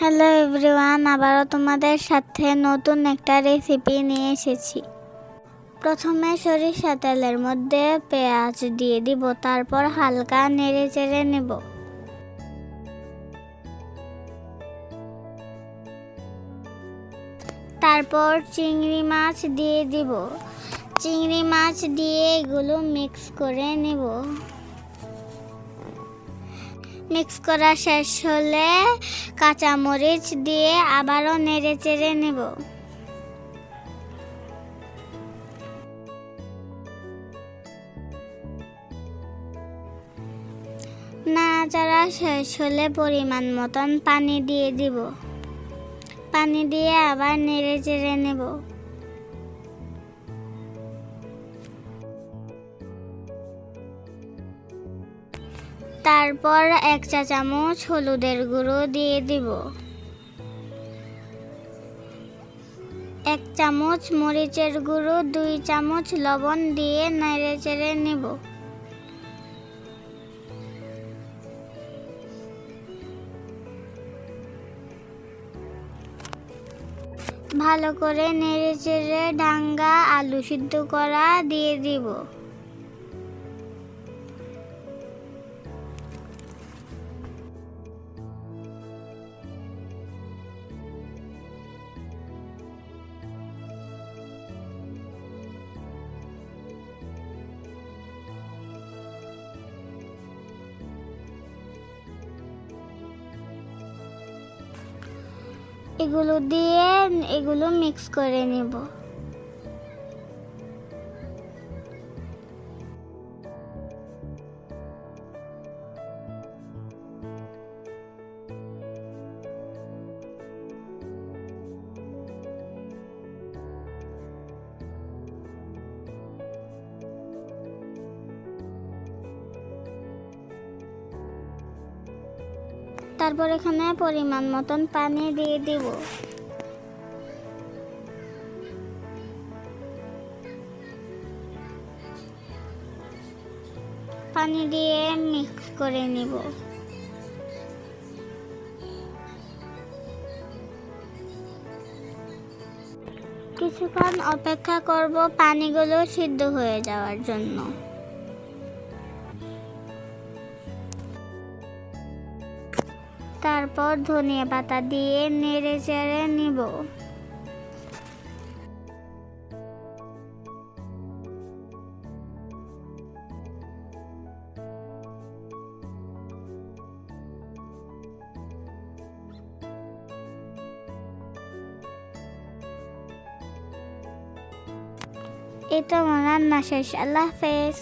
Hello everyone আবারও তোমাদের সাথে নতুন একটা রেসিপি নিয়ে এসেছি। প্রথমে সরিষা তেলের মধ্যে পেঁয়াজ দিয়ে দিব, তারপর হালকা নেড়ে চেড়ে নেব। তারপর চিংড়ি মাছ দিয়ে দিব। চিংড়ি মাছ দিয়ে এগুলো মিক্স করে নেব। মিক্স করা শেষ হলে কাঁচামরিচ দিয়ে আবারও নেড়ে চেড়ে নেব। নাড়াচাড়া শেষ হলে পরিমাণ মতন পানি দিয়ে দিব। পানি দিয়ে আবার নেড়ে চেড়ে নেব। তারপর এক চা চামচ হলুদের গুঁড়ো দিয়ে দিব। এক চামচ মরিচের গুঁড়ো, দুই চামচ লবণ দিয়ে নেড়ে চেড়ে নেব। ভালো করে নেড়ে চেড়ে ডাঙ্গা আলু সিদ্ধ করা দিয়ে দিব। এগুলো দিয়ে এগুলো মিক্স করে নেব। তারপর এখানে পরিমাণ মতন পানি দিয়ে দিব। পানি দিয়ে মিক্স করে নিব। কিছুক্ষণ অপেক্ষা করব পানিগুলো সিদ্ধ হয়ে যাওয়ার জন্য। তারপর ধনিয়া পাতা দিয়ে নেড়ে চেড়ে নিব। তো আমার রান্না শেষ আল্লাহ হাফেজ।